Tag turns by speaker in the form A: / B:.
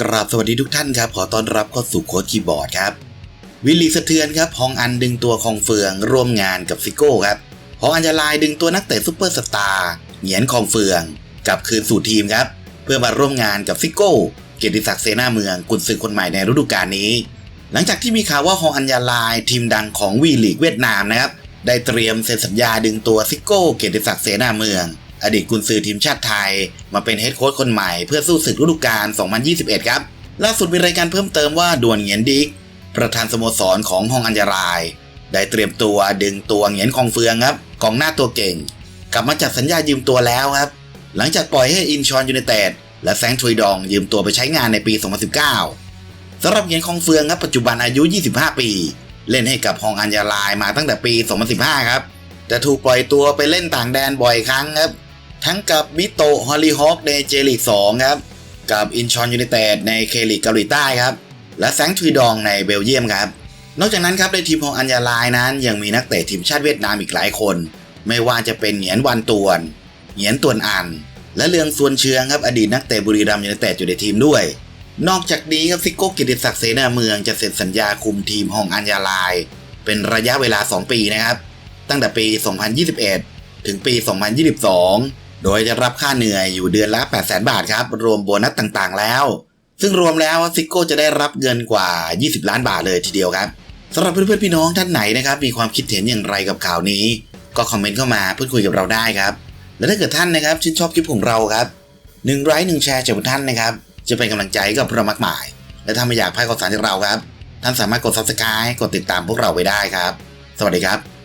A: กราบสวัสดีทุกท่านครับ ขอต้อนรับเข้าสู่โค้ดคีย์บอร์ดครับ วิลลีสะเทือนครับฮองอันดึงตัวคองเฟืองร่วมงานกับซิโก้ครับฮองอันจะลายดึงตัวนักเตะซุปเปอร์สตาร์เหงียนคองเฟืองกลับคืนสู่ทีมครับ เพื่อมาร่วมงานกับซิโก้เกียรติศักดิ์เสนาเมืองกุนซือคนใหม่ในฤดูกาลนี้ หลังจากที่มีข่าวว่าฮองอันยาลายทีมดังของวีลีกเวียดนามนะครับได้เตรียมเซ็นสัญญาดึงตัวซิโก้เกียรติศักดิ์เสนาเมือง อดีตกุนซือทีมชาติไทย มาเป็นเฮดโค้ชคนใหม่เพื่อสู้ศึกฤดูกาล 2021 ครับ ล่าสุดมีรายการเพิ่มเติมว่าด่วนเหงียนดิก ประธานสโมสรของฮองอัญญาราย ได้เตรียมตัวดึงตัวเหงียนคองเฟืองครับกองหน้าตัวเก่ง กลับมาจัดสัญญายืมตัวแล้วครับ หลังจากปล่อยให้อินชอนยูไนเต็ดและแซงทุยดองยืมตัวไปใช้งานในปี 2019สำหรับเหงียนคองเฟืองครับปัจจุบันอายุ 25 ปี เล่นให้กับฮองอัญญาลายมาตั้งแต่ปี 2015 ครับแต่ถูกปล่อยตัวไปเล่นต่างแดนบ่อยครั้งครับ ทั้งกับมิโตฮอลลีฮอคในเจลีก2ครับ กับอินชอนยูไนเต็ดในเคลีกเกาหลีใต้ครับ และแซงทุยดองในเบลเยียมครับ นอกจากนั้นครับในทีมของอัญญาลายนั้น ยังมีนักเตะทีมชาติเวียดนามอีกหลายคน ไม่ว่าจะเป็นเหงียนวันตวน เหงียนตวนอัน และเรืองซวนเชืองครับอดีตนักเตะบุรีรัมย์ยูไนเต็ดอยู่ในทีมด้วย นอกจากนี้ครับซิโก้กิติศักดิ์เสนาเมืองจะเซ็นสัญญาคุมทีมของอัญญาลาย เป็นระยะเวลา 2 ปีนะครับ ตั้งแต่ปี 2021 ถึงปี 2022 โดยจะรับค่าเหนื่อยอยู่เดือนละ800,000 บาทครับ รวมโบนัสต่างๆ แล้ว ซึ่งรวมแล้วซิโก้จะได้รับเงินกว่า 20 ล้านบาทเลยทีเดียวครับสำหรับเพื่อนๆพี่น้องท่านไหนนะครับมีความคิดเห็นอย่างไรกับข่าวนี้ ก็คอมเมนต์เข้ามาพูดคุยกับเราได้ครับ และถ้าเกิดท่านนะครับชื่นชอบคลิปของเราครับหนึ่งไลค์หนึ่งแชร์จากท่านนะครับ จะเป็นกำลังใจกับเรามากมาย และถ้าไม่อยากพลาดข่าวสารจากเราครับ ท่านสามารถกด subscribe กดติดตามพวกเราไว้ได้ครับ สวัสดีครับ